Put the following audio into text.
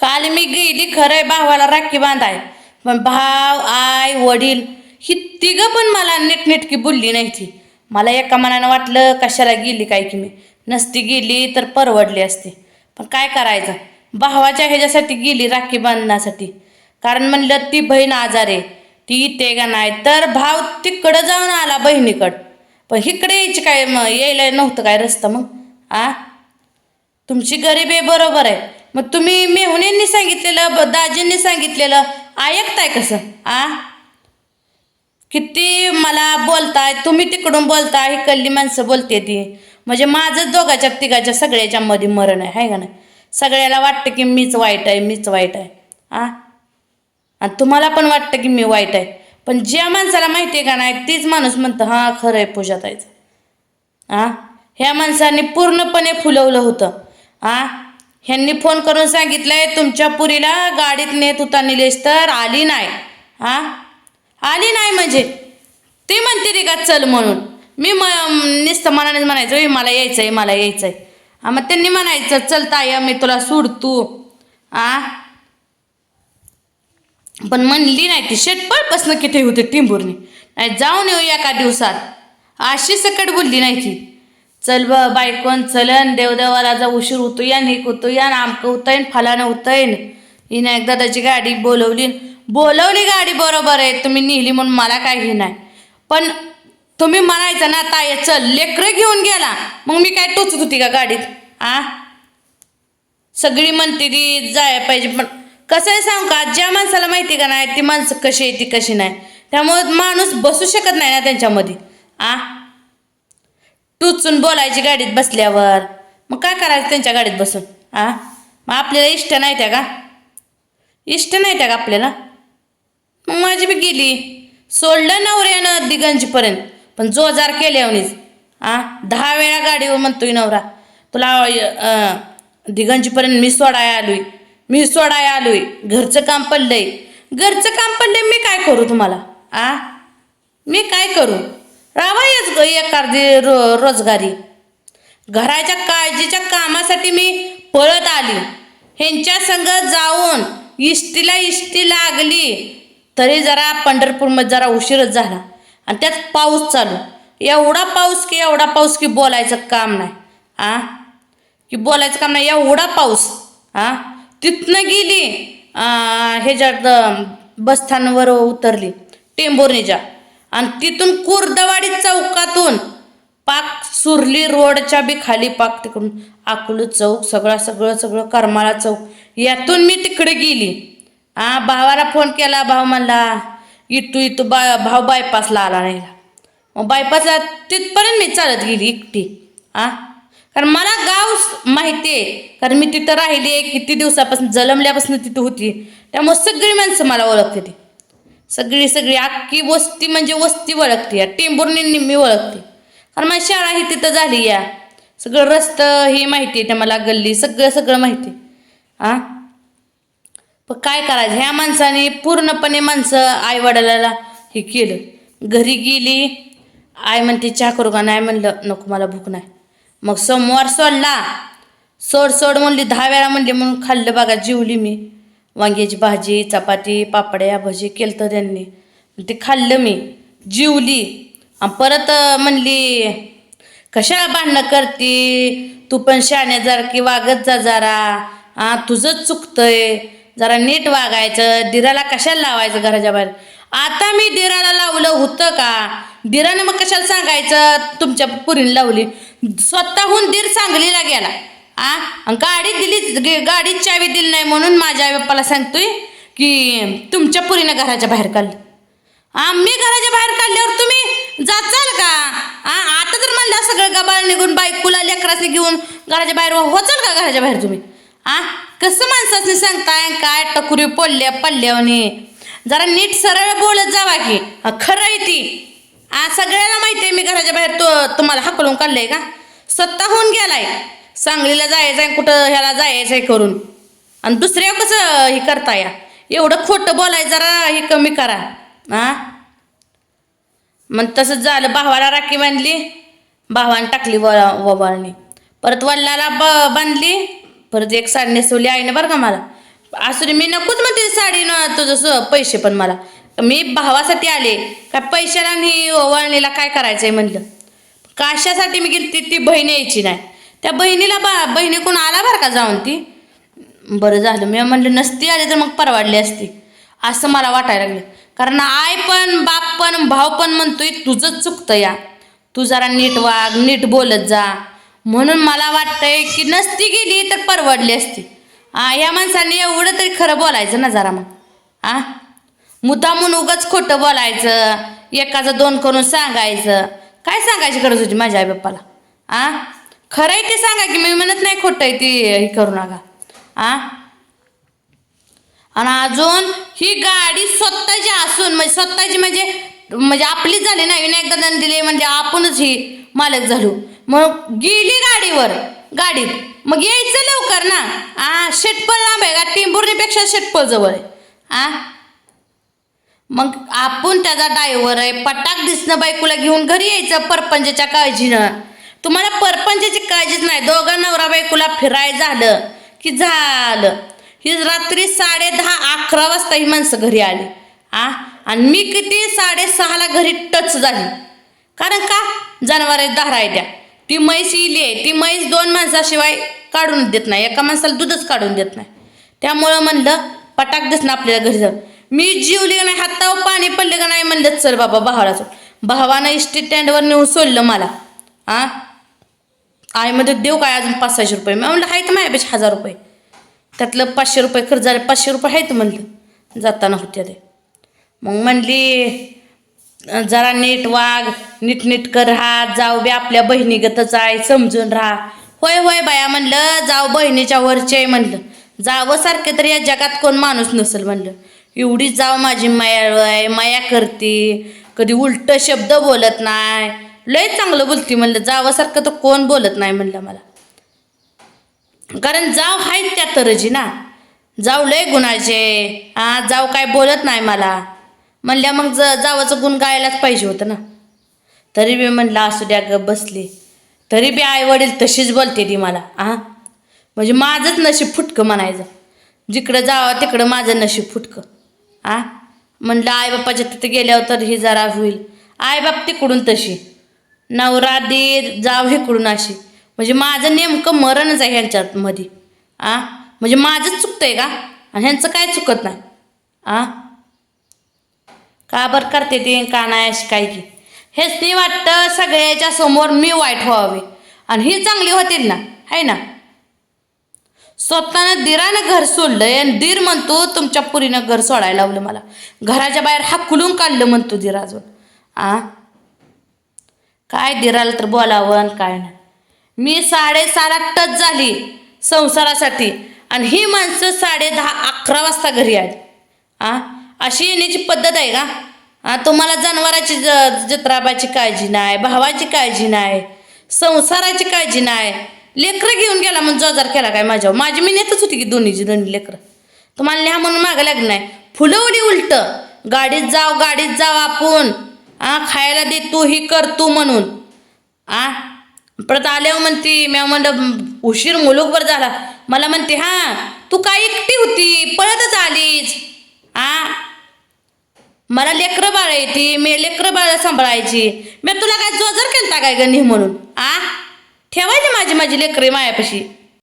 काल मी गेली खरंय भावाला राखी बांधाय. पण भाव आय वडील ही तिघं पण मला नीटनेटकी बोलली नाही ती मला एका मनानं वाटलं कशाला गेली काय की मी? नसती गेली तर परवडली असती. पण काय करायचं? भावाच्या ह्याच्यासाठी गेली राखी बांधण्यासाठी. कारण म्हणलं ती बहीण आजार आहे. ती इथे का नाही? तर भाव तिकडं जाऊन आला बहिणीकडं. पण इकडे यायची काय मग यायला नव्हतं काय रस्ता मग? आ? तुमची गरीब आहे बरोबर आहे. मग तुम्ही मेहुणींनी सांगितलेलं ब- दाजींनी सांगितलेलं ऐकताय कसं? आ? किती मला बोलताय तुम्ही तिकडून बोलताय ही कल्ली माणसं बोलते ती. म्हणजे माझंच दोघाच्या तिघाच्या सगळ्याच्या मध्ये मरण आहे हाय का नाही? सगळ्याला वाटतं की मीच वाईट आहे मीच वाईट आहे. आ? आणि तुम्हाला पण वाटतं की मी वाईट आहे. पण ज्या माणसाला माहिती आहे का नाही तीच माणूस म्हणतं हां खरं आहे पूजा पूजाताईचं. आ? ह्या माणसाने पूर्णपणे फुलवलं होतं. आ? ह्यांनी फोन करून सांगितलंय तुमच्या पुरीला गाडीत नेत होता निलेश तर आली नाही. आ आली नाही म्हणजे? ती म्हणते ती का चल म्हणून. मी म नुसतं मनानेच म्हणायचं मला यायचं आहे मला यायचं आहे हा मग त्यांनी म्हणायचं चल ताई मी तुला सोडतो. आ पण म्हणली नाही ती शेटपळपासनं किती होते टिंबुर्णी. नाही जाऊन येऊ एका दिवसात. अशी सकट बोलली नाही ती. चल ब बायकोन चलन देवदेवाला जा उशीर होतो या निक होतो या आमकं होतंय फलानं होतयन हिनं एकदा त्याची गाडी बोलवली बोलवली गाडी बरोबर आहे तुम्ही नेली म्हणून मला काही नाही. पण तुम्ही म्हणायचं ना ताय चल लेकरं घेऊन गेला. मग मी काय टोचत होती का गाडीत? आ? सगळी म्हणते ती जाय पाहिजे पण कसं आहे सांग का? ज्या माणसाला माहिती का नाही ती माणसं कशी आहे ती कशी नाही. त्यामुळं माणूस बसू शकत नाही ना त्यांच्यामध्ये. आ? टोचून बोलायची गाडीत बसल्यावर. मग काय करायचं त्यांच्या गाडीत बसून? आ? मग आपल्याला इष्ट नाही त्या का? इष्ट नाही त्या का आपल्याला? मग माझी बी गेली. सोडलं नवऱ्यानं दिगंजीपर्यंत. पण जोजार केल्यावनीच आ? दहा वेळा गाडीवर म्हणतोय नवरा. तुला अं, दिगंजीपर्यंत मी सोडाय आलोय. मी सोडाय आलोय. घरचं काम पडलंय. घरचं काम पडलंय मी काय करू तुम्हाला? आ? मी काय करू? रावायच ग एखादी रो रोजगारी. घराच्या काळजीच्या कामासाठी मी पळत आली. ह्यांच्या संग जाऊन इष्टीला इष्टी लागली. तरी जरा पंढरपूरमध्ये जरा उशीरच झाला. आणि त्यात पाऊस चालू. एवढा पाऊस की एवढा पाऊस की बोलायचं काम नाही. आ? की बोलायचं काम नाही. एवढा पाऊस. आ? तिथनं गेली ह्याच्यात बसस्थानवर उतरली. टेंभुर्णीच्या. आणि तिथून कुर्दवाडी चौकातून पाक सुरली रोडच्या बी खाली पाक तिकडून अकलू चौक सगळं सगळं सगळं करमाळा चौक. यातून मी तिकडे गेली. आ भावाला फोन केला भाव म्हणला इटू इटू बा भाव बायपासला आला नाही. मग बायपासला तिथपर्यंत मी चालत गेली एकटी. आ? कारण मला गाव माहिती आहे. कारण मी तिथं राहिली किती दिवसापासून जलमल्यापासून तिथं होती. त्यामुळे सगळी माणसं मला ओळखते ती सगळी सगळी अख्खी वस्ती म्हणजे वस्ती ओळखते या. टेंभुर्णी मी ओळखते कारण माझी शाळा ही तिथं झाली या. सगळं रस्तं हे माहिती आहे त्या मला गल्ली सगळं सगळं माहिती हां पण काय करायचं? ह्या माणसाने पूर्णपणे माणसं आई वडिलाला हे केलं. घरी गेली आई म्हणते चहा करू का? नाही म्हणलं नको मला भूक नाही. मग सोमवार सोडला. सोड सोड म्हणली दहा वेळा म्हणली म्हणून खाल्लं बघा जेवली मी. वांग्याची भाजी चपाती पापड्या भजी केलं तर त्यांनी ते खाल्लं मी जिवली. आणि परत म्हणली कशा भांडणं करती? तू पण शाणे जर की वागत जा जरा. हां तुझंच चुकतंय. जरा नीट वागायचं. दिराला कशाला लावायचं घराच्या बाहेर? आता मी दिराला लावलं होतं का? दिरानं मग कशाला सांगायचं? तुमच्या पुरीने लावली. स्वतःहून दीर सांगलीला गेला. आ? गाडी दिली गाडीत चावी दिली नाही म्हणून माझ्या आई बाप्पाला सांगतोय की तुमच्या पुरीनं घराच्या बाहेर काढलं. आम्ही घराच्या बाहेर काढल्यावर तुम्ही जाचाल का? आ आता तर म्हणलं सगळं गबाळ निघून बायकोला लेकरासने घेऊन घराच्या बाहेर होचाल का घराच्या बाहेर तुम्ही? आ कसं माणसाने सांगताय? काय टकुरी पडल्या पडल्यावने? जरा नीट सरळ बोलत जावा की. खरं आहे ती. आ सगळ्याला माहिती आहे मी घराच्या बाहेर तो तुम्हाला हकलून काढलंय का? स्वतःहून गेलाय. सांगलीला जायचं आहे कुठं ह्याला जायचं आहे करून. आणि दुसऱ्या कसं हे करता या? एवढं खोटं बोलाय जरा हे कमी करा. हा? मग तसंच झालं. भावाला राखी बांधली. भावानं टाकली व वबाळणी परत वडिलाला ब बांधली. परत एक साडी नेसवली आईने बरं का मला. असू दे मी नकोच म्हणते साडी न तुझं पैसे पण मला. मी भावासाठी आले. काय पैशाला आणि वळणीला काय करायचंय म्हणलं? कशासाठी मी गेली ती बहीण यायची नाही. त्या बहिणीला बा बहिणीकडून आला बरं का जाऊन ती? बरं झालं मी म्हणलं नसती आली तर मग परवाडली असती. असं मला वाटायला लागलं. कारण आई पण बाप पण भाव पण म्हणतोय तुझंच चुकतं या. तू जरा नीट वाग नीट बोलत जा. म्हणून मला वाटतंय की नसती गेली तर परवडली असती. आ या माणसाने एवढं तरी खरं बोलायचं ना जरा मग. आ? मुद्दामून उगाच खोटं बोलायचं. एकाचं दोन करून सांगायचं. काय सांगायची गरज होती माझ्या आई बाप्पाला? आ? खरं आहे ते सांगा की मी म्हणत नाही खोटं आहे ती हे करू नका. आ? आणि अजून ही गाडी स्वतःची असून म्हणजे स्वतःची म्हणजे म्हणजे आपलीच झाली नाही विनायक दादाने दिली म्हणजे आपणच ही मालक झालो. मग गेली गाडीवर गाडीत. मग यायचं लवकर ना. आ शेटपळ लांब आहे का? टिंबुर्णीपेक्षा शेटपळ जवळ आहे. आ? मग आपण त्याचा ड्रायव्हर आहे पटाक दिसणं बायकोला घेऊन घरी यायचं परपंचाच्या काळजीनं. तुम्हाला परपंचाची काळजीच नाही. दोघं नवरा बायकोला फिराय झालं की झालं. ही रात्री साडे दहा अकरा वाजता ही माणसं घरी आली. आ? आणि मी किती साडेसहाला घरी टच झाली. कारण का? जनावर दारा आहे त्या. ती म्हैस इली आहे. ती म्हैस दोन माणसाशिवाय काढून देत नाही. एका माणसाला दूधच काढून देत नाही. त्यामुळं म्हणलं पटाक दिसणं आपल्याला घरी जाऊन. मी जीवली का नाही? हातावर पाणी पडले का नाही? म्हणलं चल बाबा भावाला भावानं इस्टेट स्टँडवर नेऊन सोडलं मला. आ? आईमध्ये देऊ काय अजून पाच सहाशे रुपये? मी म्हणलं आहेत माझ्यापेक्षा हजार रुपये. त्यातलं पाचशे रुपये खर्च झाले पाचशे रुपये आहेत म्हणलं. जाताना होत्या ते मग म्हणली जरा नीट वाग नीट नीट कर राहा जाऊ बी आपल्या बहिणीगतच आहे समजून राहा. होय होय बाया म्हणलं जाऊ बहिणीच्या वरचे आहे म्हणलं. जावं सारखे तर या जगात कोण माणूस नसेल म्हणलं. एवढी जाव माझी माया आहे माया करते. कधी उलट शब्द बोलत नाही. लय चांगलं बोलती म्हणलं जावासारखं तर कोण बोलत नाही म्हणलं मला. कारण जाव आहेत त्या तरजी ना. जाव लय गुणाचे हा जाव काय बोलत नाही मला. म्हणल्या मग ज जावाचं गुण गायलाच पाहिजे होतं ना. तरी बी म्हणलं असू द्या ग बसली. तरी बी आई वडील तशीच बोलते ती मला. आ? म्हणजे माझंच नशीब फुटकं म्हणायचं. जिकडं जावं तिकडं माझं नशीब फुटकं. आ? म्हणलं आई बाप्पाच्या तिथे गेल्यावर तर ही जरा होईल. आई बाप तिकडून तशी. नवरा दीर जाव हिकडून अशी? म्हणजे माझं नेमकं मरणच आहे ह्यांच्यात मध्ये आ? म्हणजे माझंच चुकतंय का? आणि ह्यांचं काय चुकत नाही? आ? का बरं करते ते का नाही अशी काय की? हेच नाही वाटतं सगळ्याच्या समोर मी वाईट व्हावे. आणि ही चांगली होतील ना? आहे ना? स्वतःनं दिरानं घर सोडलंय आणि दीर म्हणतो तुमच्या पुरीनं घर सोडायला लावलं मला. घराच्या बाहेर हाकलून काढलं म्हणतो दीर अजून. आ? काय दिराला तर बोलावं आणि काय नाही. मी साडेसहाला टच झाली संसारासाठी आणि ही माणसं साडे दहा अकरा वाजता घरी आली. आ? अशी येण्याची पद्धत आहे का? आ तुम्हाला जनावराची ज जत्राबाची काळजी नाही भावाची काळजी नाही संसाराची काळजी नाही. लेकरं घेऊन गेला म्हणून जोजार केला काय माझ्यावर? माझी मी नेतच होती की दोन्हीची दोन्ही लेकरं. तुम्हाला लिहा म्हणून मागं लागलं नाही. फुलवली उलट. गाडीत जाव गाडीत जाव आपण. आ खायला दे तू ही कर तू म्हणून. आ परत आल्यावर म्हणती म्या म्हणलं उशीर मुलूकभर झाला. मला म्हणते हां तू काय एकटी होती? पळतच आलीच आ मला लेकरं बाळ येते मी लेकरं बाळ सांभाळायची. मी तुला काय जोजर केलता काय गणी म्हणून? आ ठेवायची माझी माझी लेकरे मायापाशी.